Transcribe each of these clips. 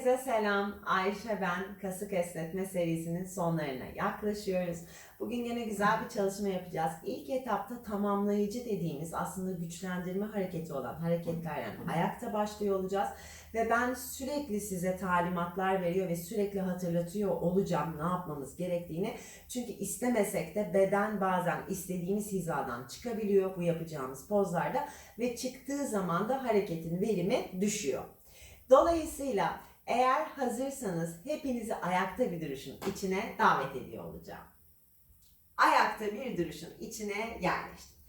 Herkese selam. Ayşe ben. Kasık esnetme serisinin sonlarına yaklaşıyoruz. Bugün yine güzel bir çalışma yapacağız. İlk etapta tamamlayıcı dediğimiz aslında güçlendirme hareketi olan hareketlerden ayakta başlıyor olacağız. Ve ben sürekli size talimatlar veriyor ve sürekli hatırlatıyor olacağım ne yapmamız gerektiğini. Çünkü istemesek de beden bazen istediğimiz hizadan çıkabiliyor bu yapacağımız pozlarda ve çıktığı zaman da hareketin verimi düşüyor. Dolayısıyla eğer hazırsanız hepinizi ayakta bir duruşun içine davet ediyor olacağım. Ayakta bir duruşun içine yerleştim.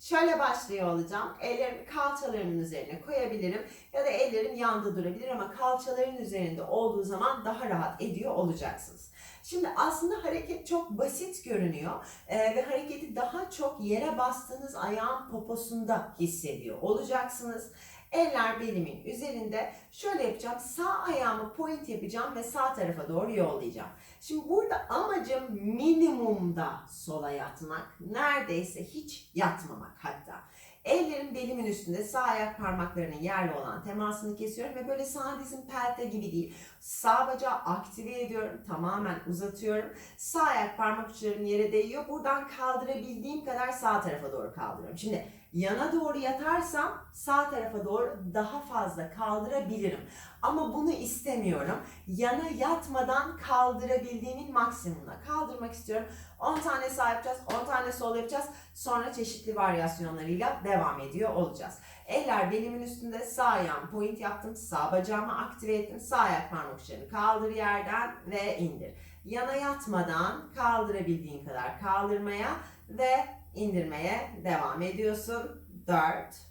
Şöyle başlıyor olacağım. Ellerimi kalçalarımın üzerine koyabilirim ya da ellerim yanda durabilir ama kalçaların üzerinde olduğu zaman daha rahat ediyor olacaksınız. Şimdi aslında hareket çok basit görünüyor ee, ve hareketi daha çok yere bastığınız ayağın poposunda hissediyor olacaksınız. Eller belimin üzerinde. Şöyle yapacağım. Sağ ayağımı point yapacağım ve sağ tarafa doğru yollayacağım. Şimdi burada amacım minimumda sola yatmak. Neredeyse hiç yatmamak hatta. Ellerim belimin üstünde sağ ayak parmaklarının yerle olan temasını kesiyorum ve böyle sağ dizim pelte gibi değil. Sağ bacağı aktive ediyorum. Tamamen uzatıyorum. Sağ ayak parmak uçlarım yere değiyor. Buradan kaldırabildiğim kadar sağ tarafa doğru kaldırıyorum. Şimdi yana doğru yatarsam sağ tarafa doğru daha fazla kaldırabilirim. Ama bunu istemiyorum. Yana yatmadan kaldırabildiğimin maksimumuna kaldırmak istiyorum. 10 tane sağ yapacağız, 10 tane sol yapacağız. Sonra çeşitli varyasyonlarıyla devam ediyor olacağız. Eller belimin üstünde sağ ayağım point yaptım. Sağ bacağımı aktive ettim. Sağ ayak parmak uçlarını kaldır yerden ve indir. Yana yatmadan kaldırabildiğin kadar kaldırmaya ve indirmeye devam ediyorsun. 4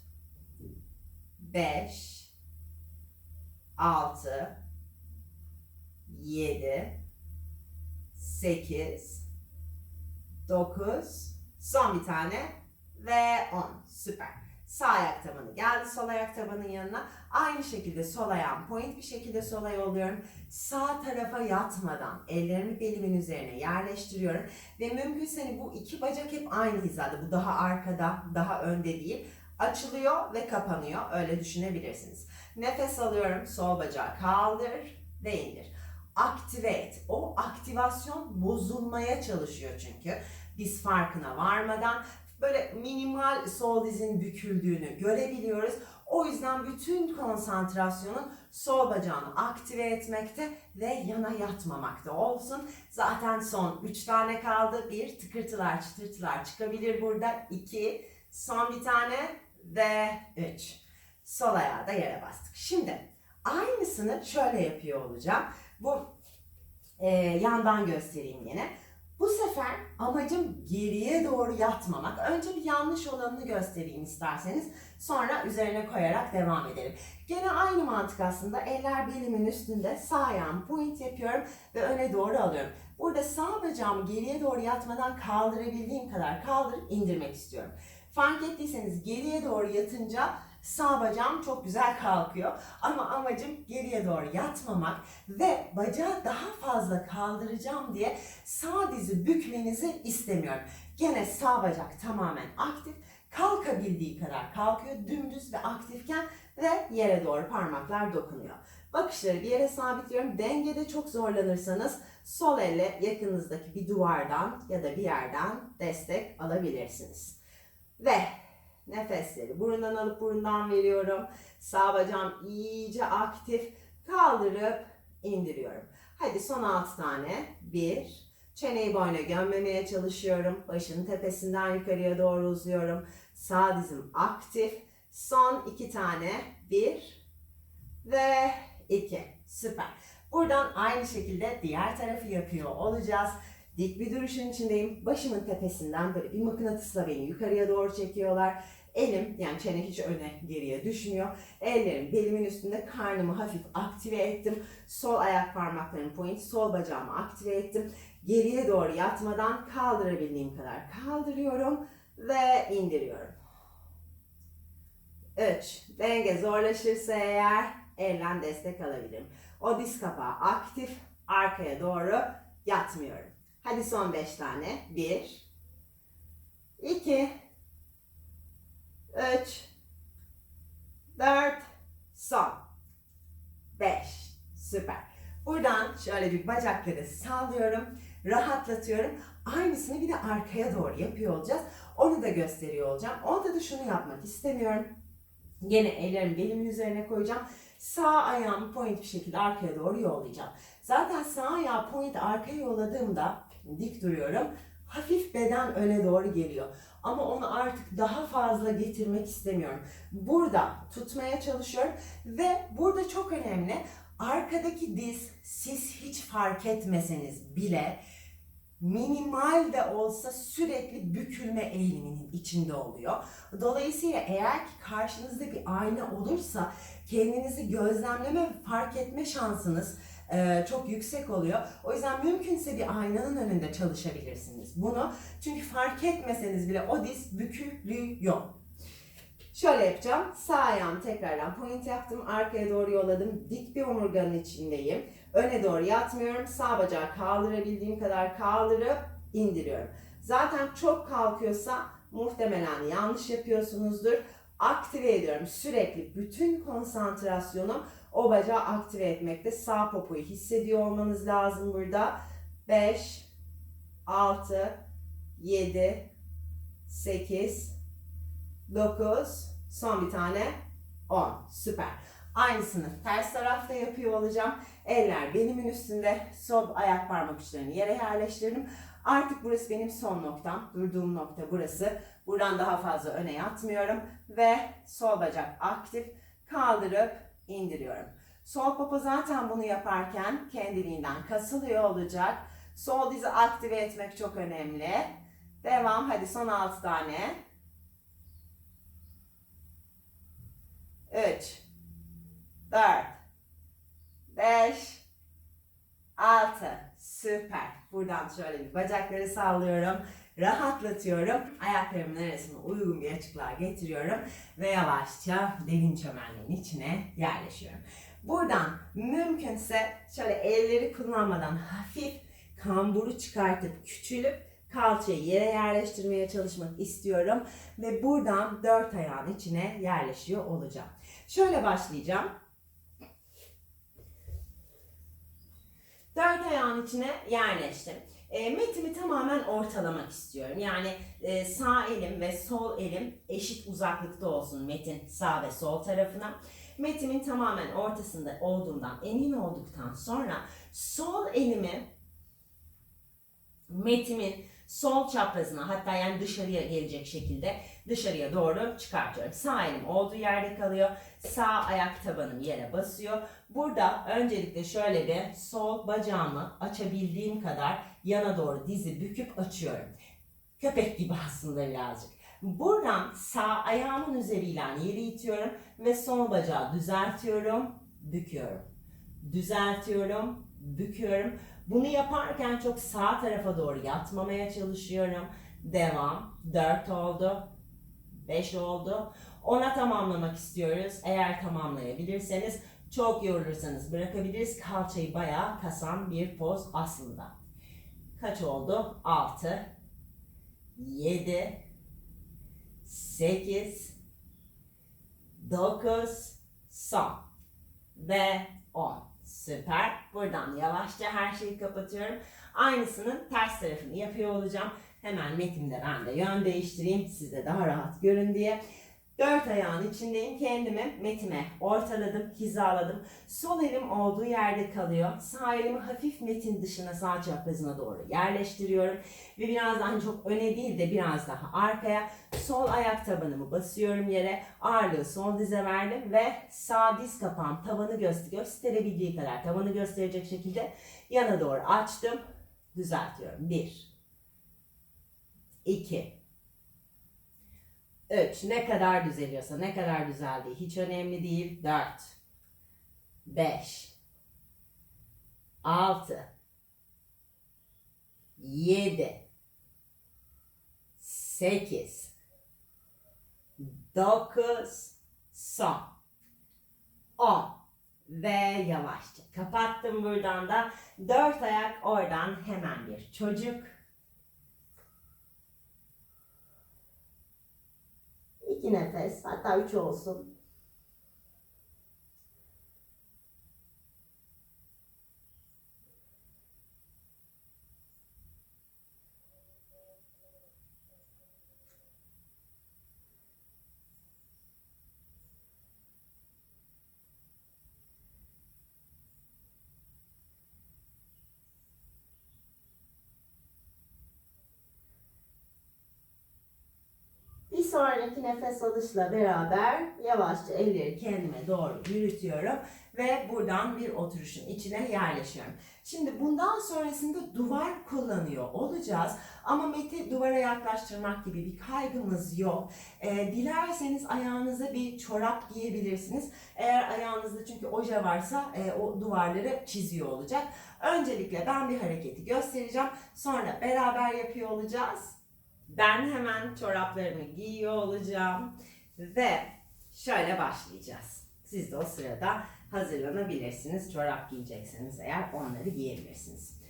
5 6 7 8 9 son bir tane ve 10 süper. Sağ ayak tabanı geldi sol ayak tabanın yanına. Aynı şekilde sol ayağım point bir şekilde sola yolluyorum. Sağ tarafa yatmadan ellerimi belimin üzerine yerleştiriyorum. Ve mümkünse hani bu iki bacak hep aynı hizada. Bu daha arkada, daha önde değil. Açılıyor ve kapanıyor. Öyle düşünebilirsiniz. Nefes alıyorum. Sol bacağı kaldır ve indir. Aktive et. O aktivasyon bozulmaya çalışıyor çünkü. Biz farkına varmadan böyle minimal sol dizin büküldüğünü görebiliyoruz. O yüzden bütün konsantrasyonun sol bacağını aktive etmekte ve yana yatmamakta olsun. Zaten son 3 tane kaldı. Bir tıkırtılar çıtırtılar çıkabilir burada. 2 son bir tane ve 3. Sol ayağı da yere bastık. Şimdi aynısını şöyle yapıyor olacağım. Bu e, yandan göstereyim yine. Bu sefer amacım geriye doğru yatmamak. Önce bir yanlış olanını göstereyim isterseniz. Sonra üzerine koyarak devam edelim. Gene aynı mantık aslında. Eller belimin üstünde sağ ayağımı point yapıyorum ve öne doğru alıyorum. Burada sağ bacağımı geriye doğru yatmadan kaldırabildiğim kadar kaldırıp indirmek istiyorum. Fark ettiyseniz geriye doğru yatınca sağ bacağım çok güzel kalkıyor. Ama amacım geriye doğru yatmamak ve bacağı daha fazla kaldıracağım diye sağ dizi bükmenizi istemiyorum. Gene sağ bacak tamamen aktif. Kalkabildiği kadar kalkıyor dümdüz ve aktifken ve yere doğru parmaklar dokunuyor. Bakışları bir yere sabitliyorum. Dengede çok zorlanırsanız sol elle yakınızdaki bir duvardan ya da bir yerden destek alabilirsiniz. Ve Nefesleri burundan alıp burundan veriyorum. Sağ bacağım iyice aktif. Kaldırıp indiriyorum. Hadi son 6 tane. 1. Çeneyi boyna gömmemeye çalışıyorum. Başın tepesinden yukarıya doğru uzuyorum. Sağ dizim aktif. Son 2 tane. 1 ve 2. Süper. Buradan aynı şekilde diğer tarafı yapıyor olacağız. Dik bir duruşun içindeyim. Başımın tepesinden böyle bir mıknatısla beni yukarıya doğru çekiyorlar. Elim yani çene hiç öne geriye düşmüyor. Ellerim belimin üstünde karnımı hafif aktive ettim. Sol ayak parmaklarım point, sol bacağımı aktive ettim. Geriye doğru yatmadan kaldırabildiğim kadar kaldırıyorum ve indiriyorum. 3. Denge zorlaşırsa eğer elden destek alabilirim. O diz kapağı aktif, arkaya doğru yatmıyorum. Hadi son 5 tane. 1 2 3 4 son 5 Süper. Buradan şöyle bir bacakları sallıyorum. Rahatlatıyorum. Aynısını bir de arkaya doğru yapıyor olacağız. Onu da gösteriyor olacağım. Onda da şunu yapmak istemiyorum. Yine ellerimi belimin üzerine koyacağım. Sağ ayağımı point bir şekilde arkaya doğru yollayacağım. Zaten sağ ayağı point arkaya yolladığımda dik duruyorum. Hafif beden öne doğru geliyor. Ama onu artık daha fazla getirmek istemiyorum. Burada tutmaya çalışıyorum ve burada çok önemli arkadaki diz siz hiç fark etmeseniz bile minimal de olsa sürekli bükülme eğiliminin içinde oluyor. Dolayısıyla eğer ki karşınızda bir ayna olursa kendinizi gözlemleme ve fark etme şansınız e, çok yüksek oluyor. O yüzden mümkünse bir aynanın önünde çalışabilirsiniz bunu. Çünkü fark etmeseniz bile o diz bükülüyor. Şöyle yapacağım. Sağ ayağımı tekrardan point yaptım. Arkaya doğru yolladım. Dik bir omurganın içindeyim. Öne doğru yatmıyorum. Sağ bacağı kaldırabildiğim kadar kaldırıp indiriyorum. Zaten çok kalkıyorsa muhtemelen yanlış yapıyorsunuzdur. Aktive ediyorum. Sürekli bütün konsantrasyonum o bacağı aktive etmekte. Sağ popoyu hissediyor olmanız lazım burada. 5, 6, 7, 8, 9, son bir tane 10. Süper. Aynısını ters tarafta yapıyor olacağım. Eller belimin üstünde. Sol ayak parmak uçlarını yere yerleştirdim. Artık burası benim son noktam. Durduğum nokta burası. Buradan daha fazla öne yatmıyorum. Ve sol bacak aktif. Kaldırıp indiriyorum. Sol popo zaten bunu yaparken kendiliğinden kasılıyor olacak. Sol dizi aktive etmek çok önemli. Devam. Hadi son 6 tane. 3 4 5 6 Süper. Buradan şöyle bir bacakları sallıyorum. Rahatlatıyorum. Ayaklarımın arasına uygun bir açıklığa getiriyorum. Ve yavaşça derin çömelmenin içine yerleşiyorum. Buradan mümkünse şöyle elleri kullanmadan hafif kamburu çıkartıp küçülüp kalçayı yere yerleştirmeye çalışmak istiyorum. Ve buradan dört ayağın içine yerleşiyor olacağım. Şöyle başlayacağım. Dört ayağın içine yerleştim. E, metimi tamamen ortalamak istiyorum. Yani e, sağ elim ve sol elim eşit uzaklıkta olsun metin sağ ve sol tarafına. Metimin tamamen ortasında olduğundan emin olduktan sonra sol elimi metimin sol çaprazına hatta yani dışarıya gelecek şekilde dışarıya doğru çıkartıyorum. Sağ elim olduğu yerde kalıyor. Sağ ayak tabanım yere basıyor. Burada öncelikle şöyle bir sol bacağımı açabildiğim kadar yana doğru dizi büküp açıyorum. Köpek gibi aslında birazcık. Buradan sağ ayağımın üzeriyle yeri itiyorum ve sol bacağı düzeltiyorum, büküyorum. Düzeltiyorum, büküyorum. Bunu yaparken çok sağ tarafa doğru yatmamaya çalışıyorum. Devam. 4 oldu. 5 oldu. 10'a tamamlamak istiyoruz. Eğer tamamlayabilirseniz çok yorulursanız bırakabiliriz. Kalçayı bayağı kasan bir poz aslında. Kaç oldu? 6 7 8 9 son ve 10. Süper. Buradan yavaşça her şeyi kapatıyorum. Aynısının ters tarafını yapıyor olacağım. Hemen metimde ben de yön değiştireyim. Size daha rahat görün diye. Dört ayağın içindeyim. Kendimi metime ortaladım, hizaladım. Sol elim olduğu yerde kalıyor. Sağ elimi hafif metin dışına sağ çaprazına doğru yerleştiriyorum. Ve birazdan çok öne değil de biraz daha arkaya sol ayak tabanımı basıyorum yere. Ağırlığı sol dize verdim ve sağ diz kapağım tavanı göster gösterebildiği kadar tavanı gösterecek şekilde yana doğru açtım. Düzeltiyorum. Bir. iki. 3. Ne kadar düzeliyorsa, ne kadar düzeldiği hiç önemli değil. 4. 5. 6. 7. 8. 9. Son. 10. Ve yavaşça kapattım buradan da. 4 ayak oradan hemen bir çocuk. İki nefes hatta üç olsun. Sonraki nefes alışla beraber yavaşça elleri kendime doğru yürütüyorum ve buradan bir oturuşun içine yerleşiyorum. Şimdi bundan sonrasında duvar kullanıyor olacağız ama meti duvara yaklaştırmak gibi bir kaygımız yok. Ee, dilerseniz ayağınıza bir çorap giyebilirsiniz. Eğer ayağınızda çünkü oje varsa e, o duvarları çiziyor olacak. Öncelikle ben bir hareketi göstereceğim. Sonra beraber yapıyor olacağız. Ben hemen çoraplarımı giyiyor olacağım ve şöyle başlayacağız. Siz de o sırada hazırlanabilirsiniz. Çorap giyecekseniz eğer onları giyebilirsiniz.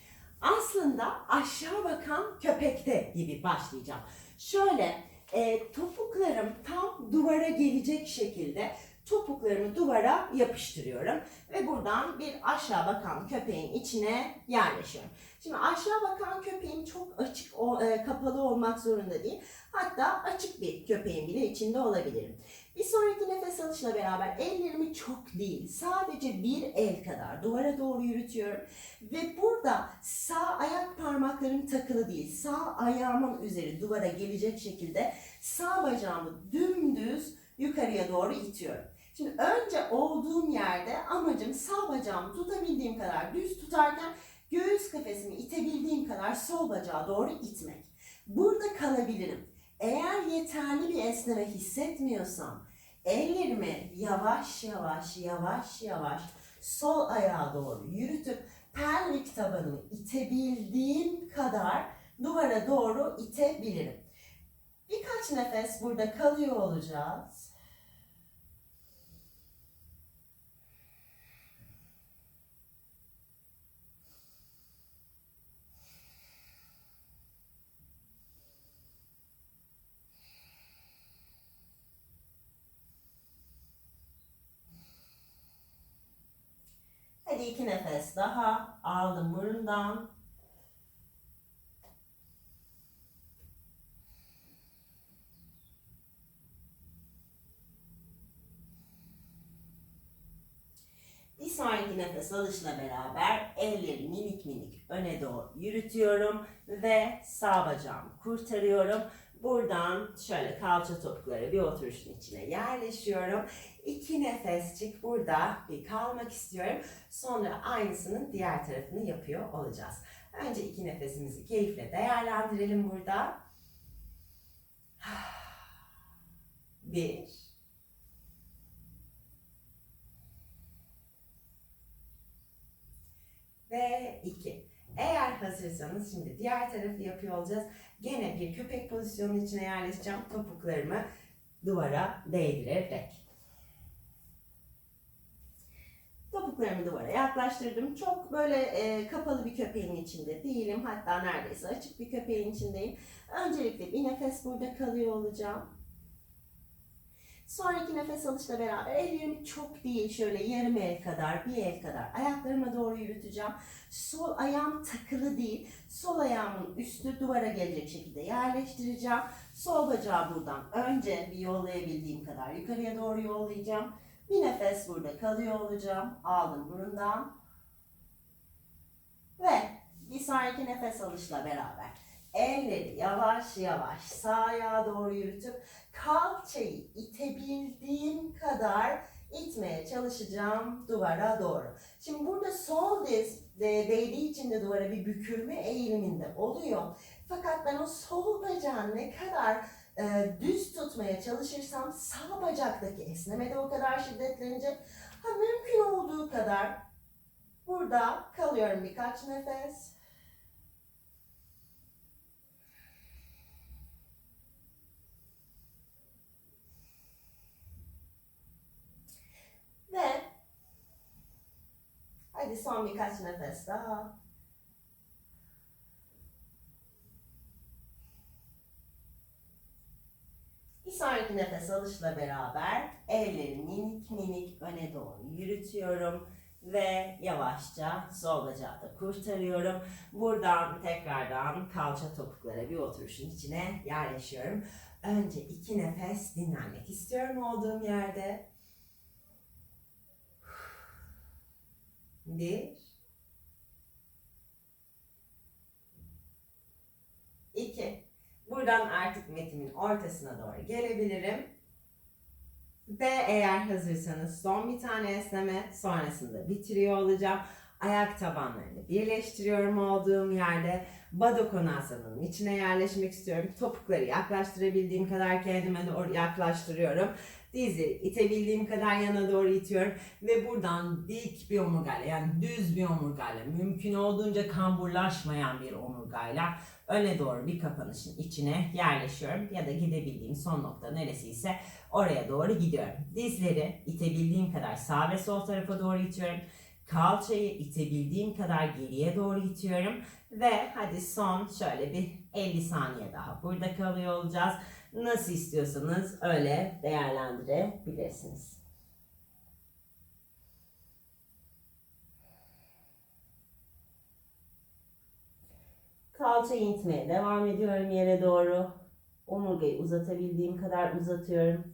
Aslında aşağı bakan köpekte gibi başlayacağım. Şöyle e, topuklarım tam duvara gelecek şekilde topuklarımı duvara yapıştırıyorum ve buradan bir aşağı bakan köpeğin içine yerleşiyorum. Şimdi aşağı bakan köpeğin çok açık, e, kapalı olmak zorunda değil. Hatta açık bir köpeğin bile içinde olabilirim. Bir sonraki nefes alışla beraber ellerimi çok değil, sadece bir el kadar duvara doğru yürütüyorum. Ve burada sağ ayak parmaklarım takılı değil, sağ ayağımın üzeri duvara gelecek şekilde sağ bacağımı dümdüz yukarıya doğru itiyorum. Şimdi önce olduğum yerde amacım sağ bacağımı tutabildiğim kadar düz tutarken göğüs kafesimi itebildiğim kadar sol bacağa doğru itmek. Burada kalabilirim. Eğer yeterli bir esneme hissetmiyorsam ellerimi yavaş yavaş yavaş yavaş sol ayağa doğru yürütüp pelvik tabanımı itebildiğim kadar duvara doğru itebilirim. Birkaç nefes burada kalıyor olacağız. Hadi iki nefes daha. Aldım burundan. Bir sonraki nefes alışla beraber elleri minik minik öne doğru yürütüyorum ve sağ bacağımı kurtarıyorum. Buradan şöyle kalça topukları bir oturuşun içine yerleşiyorum. İki nefesçik burada bir kalmak istiyorum. Sonra aynısının diğer tarafını yapıyor olacağız. Önce iki nefesimizi keyifle değerlendirelim burada. Bir. Ve iki. Eğer hazırsanız şimdi diğer tarafı yapıyor olacağız. Gene bir köpek pozisyonunun içine yerleşeceğim. Topuklarımı duvara değdirerek. Topuklarımı duvara yaklaştırdım. Çok böyle e, kapalı bir köpeğin içinde değilim. Hatta neredeyse açık bir köpeğin içindeyim. Öncelikle bir nefes burada kalıyor olacağım. Sonraki nefes alışla beraber ellerimi çok değil şöyle yarım el kadar, bir el kadar ayaklarıma doğru yürüteceğim. Sol ayağım takılı değil, sol ayağımın üstü duvara gelecek şekilde yerleştireceğim. Sol bacağı buradan önce bir yollayabildiğim kadar yukarıya doğru yollayacağım. Bir nefes burada kalıyor olacağım. Aldım burundan. Ve bir sonraki nefes alışla beraber elleri yavaş yavaş sağ ayağa doğru yürütüp kalçayı itebildiğim kadar itmeye çalışacağım duvara doğru. Şimdi burada sol diz de değdiği için de duvara bir bükülme eğiliminde oluyor. Fakat ben o sol bacağı ne kadar e, düz tutmaya çalışırsam sağ bacaktaki esneme de o kadar şiddetlenecek. Ha, mümkün olduğu kadar burada kalıyorum birkaç nefes. Ve hadi son birkaç nefes daha. Bir sonraki nefes alışla beraber elleri minik minik öne doğru yürütüyorum ve yavaşça sol bacağı da kurtarıyorum. Buradan tekrardan kalça topuklara bir oturuşun içine yerleşiyorum. Önce iki nefes dinlenmek istiyorum olduğum yerde. Bir. İki. Buradan artık metimin ortasına doğru gelebilirim. Ve eğer hazırsanız son bir tane esneme sonrasında bitiriyor olacağım. Ayak tabanlarını birleştiriyorum olduğum yerde. Bado Konasa'nın içine yerleşmek istiyorum. Topukları yaklaştırabildiğim kadar kendime doğru yaklaştırıyorum. Dizleri itebildiğim kadar yana doğru itiyorum. Ve buradan dik bir omurgayla yani düz bir omurgayla mümkün olduğunca kamburlaşmayan bir omurgayla öne doğru bir kapanışın içine yerleşiyorum. Ya da gidebildiğim son nokta neresiyse oraya doğru gidiyorum. Dizleri itebildiğim kadar sağ ve sol tarafa doğru itiyorum. Kalçayı itebildiğim kadar geriye doğru itiyorum. Ve hadi son şöyle bir 50 saniye daha burada kalıyor olacağız. Nasıl istiyorsanız öyle değerlendirebilirsiniz. Kalçayı itmeye devam ediyorum yere doğru. Omurgayı uzatabildiğim kadar uzatıyorum.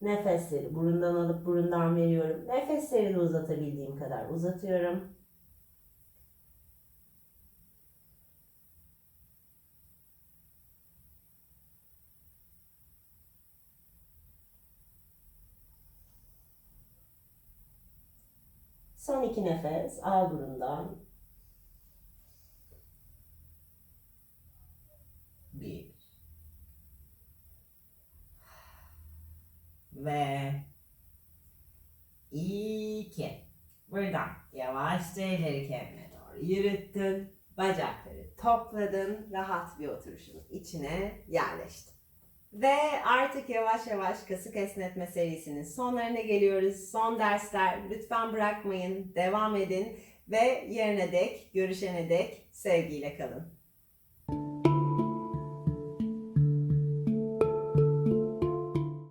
Nefesleri burundan alıp burundan veriyorum. Nefesleri de uzatabildiğim kadar uzatıyorum. İki nefes al burundan. Bir. Ve iki. Buradan yavaşça elleri kendine doğru yürüttün. Bacakları topladın. Rahat bir oturuşun içine yerleştin. Ve artık yavaş yavaş kasık esnetme serisinin sonlarına geliyoruz. Son dersler lütfen bırakmayın. Devam edin ve yerine dek, görüşene dek sevgiyle kalın.